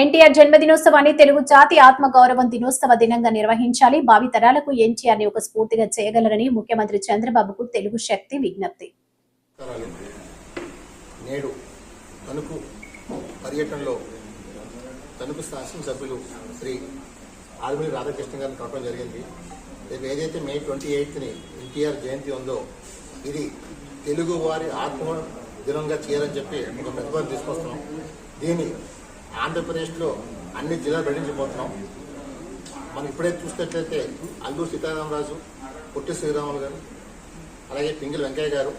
ఎన్టీఆర్ జన్మదినోత్సవాన్ని తెలుగు జాతి ఆత్మ గౌరవం దినోత్సవ దినంగా నిర్వహించాలి. భావి తరాలకు ఎన్టీఆర్ని ఒక స్ఫూర్తిగా చేయగలరని ముఖ్యమంత్రి చంద్రబాబుకు తెలుగు శక్తి విజ్ఞప్తి. నేడు తణుకు పర్యటనలో తణుకు శాసనసభ్యులు శ్రీ ఆర్మిలి రాధాకృష్ణ గారిని జరిగింది. రేపు ఏదైతే మే ట్వంటీ ఎయిత్ని ఎన్టీఆర్ జయంతి ఉందో ఇది తెలుగు వారి ఆత్మ దినంగా చేయాలని చెప్పి ఒక ప్రతిపాదన తీసుకొస్తున్నాం. దీన్ని ఆంధ్రప్రదేశ్లో అన్ని జిల్లాలు ప్రకటించబోతున్నాం మనం ఇప్పుడే చూసినట్లయితే అల్లూరు సీతారామరాజు పొట్టి శ్రీరాములు గారు అలాగే పింగిల్ వెంకయ్య గారు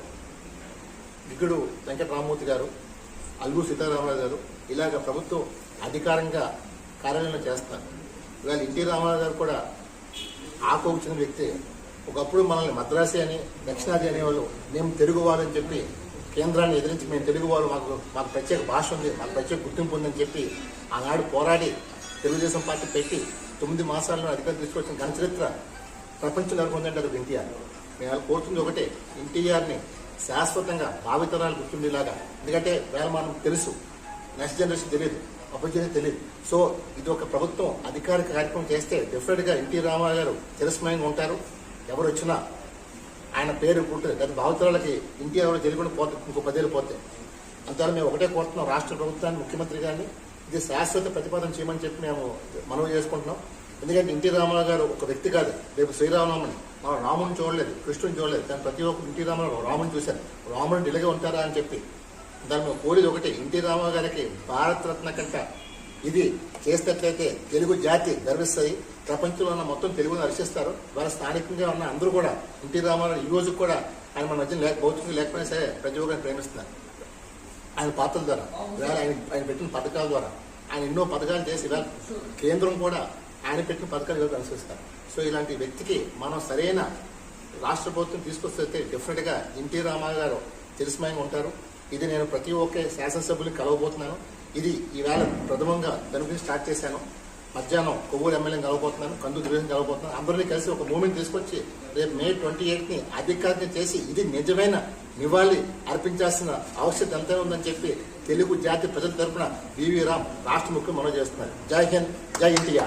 దిగుడు వెంకటరామూర్తి గారు అల్లూరు సీతారామరాజు గారు ఇలాగ ప్రభుత్వం అధికారంగా కార్యాలయంలో చేస్తారు. ఇవాళ ఎన్టీ రామారావు గారు కూడా ఆకు చెందిన వ్యక్తి. ఒకప్పుడు మనల్ని మద్రాసి అని దక్షిణాది అనేవాళ్ళు మేము తెలుగు వాళ్ళని చెప్పి కేంద్రాన్ని ఎదిరించి మేము తెలుగు వాళ్ళు మాకు మాకు ప్రత్యేక భాష ఉంది మాకు ప్రత్యేక గుర్తింపు ఉందని చెప్పి ఆనాడు పోరాడి తెలుగుదేశం పార్టీ పెట్టి తొమ్మిది మాసాల్లో అధికారం తీసుకొచ్చిన ఘన చరిత్ర ప్రపంచం నెలకొందంటే అది ఎన్టీఆర్. మేము కోరుతుంది ఒకటే ఎన్టీఆర్ని శాశ్వతంగా భావితరాలు గుర్తుండేలాగా. ఎందుకంటే వేళ మనం తెలుసు నెక్స్ట్ జనరేషన్ తెలియదు అప్పటికే తెలియదు. సో ఇది ఒక ప్రభుత్వం అధికారిక కార్యక్రమం చేస్తే డెఫినెట్గా ఎన్టీ రామారావు గారు చిరస్మయంగా ఉంటారు. ఎవరు వచ్చినా ఆయన పేరు ఉంటుంది గత భావితరాలకి ఇండియా ఎవరు తెలియకుండా పోతే ఇంకో పదేళ్ళు పోతే. అంతా మేము ఒకటే కోరుతున్నాం రాష్ట్ర ప్రభుత్వాన్ని ముఖ్యమంత్రి గారిని. ఇది శాశ్వత ప్రతిపాదన చేయమని చెప్పి మేము మనవి చేసుకుంటున్నాం. ఎందుకంటే ఎన్టీ రామారావు గారు ఒక వ్యక్తి కాదు రేపు శ్రీరామనామని మనం రాముని చూడలేదు కృష్ణుని చూడలేదు. కానీ ప్రతి ఒక్క ఎన్టీ రామారావు రాముని చూశారు. రాముని ఇలాగే ఉంటారా అని చెప్పి. దాని మేము కోరేది ఒకటి ఎన్టీ రామారావు గారికి భారతరత్న కంట ఇది చేసినట్లయితే తెలుగు జాతి గర్విస్తుంది. ప్రపంచంలో ఉన్న మొత్తం తెలుగును హర్షిస్తారు. వాళ్ళ స్థానికంగా ఉన్న అందరూ కూడా ఎన్టీ రామారావు ఈ రోజు కూడా ఆయన మన మధ్య లేక భౌతికంగా లేకపోయినా సరే ప్రతి ఒక్కరిని ప్రేమిస్తున్నారు. ఆయన పాత్రల ద్వారా. ఆయన ఆయన పెట్టిన పథకాల ద్వారా. ఆయన ఎన్నో పథకాలు చేసి ఇవాళ కేంద్రం కూడా ఆయన పెట్టిన పథకాలు ఇవాళ అనుసరిస్తారు. సో ఇలాంటి వ్యక్తికి మనం సరైన రాష్ట్ర ప్రభుత్వం తీసుకొస్తే డెఫినెట్గా ఎన్టీ రామారావు గారు తెలిసిమయంగా ఉంటారు. ఇది నేను ప్రతి ఒక్క శాసనసభ్యులు కలవబోతున్నాను. ఇది ఈవేళ ప్రథమంగా దాని గురించి స్టార్ట్ చేశాను. మధ్యాహ్నం కొవ్వూరు ఎమ్మెల్యేని కలవబోతున్నాను కందు దుర్యోగం కలవబోతున్నాను. అందరినీ కలిసి ఒక మూమెంట్ తీసుకొచ్చి రేపు మే ట్వంటీ ఎయిట్ని అధికారికంగా చేసి ఇది నిజమైన నివాళి అర్పించాల్సిన ఆవశ్యకత ఎంత ఉందని చెప్పి తెలుగు జాతి ప్రజల తరపున వివి రామ్ రాష్ట్ర ముఖ్యం మనవి చేస్తున్నారు. జై హింద్ జై ఇండియా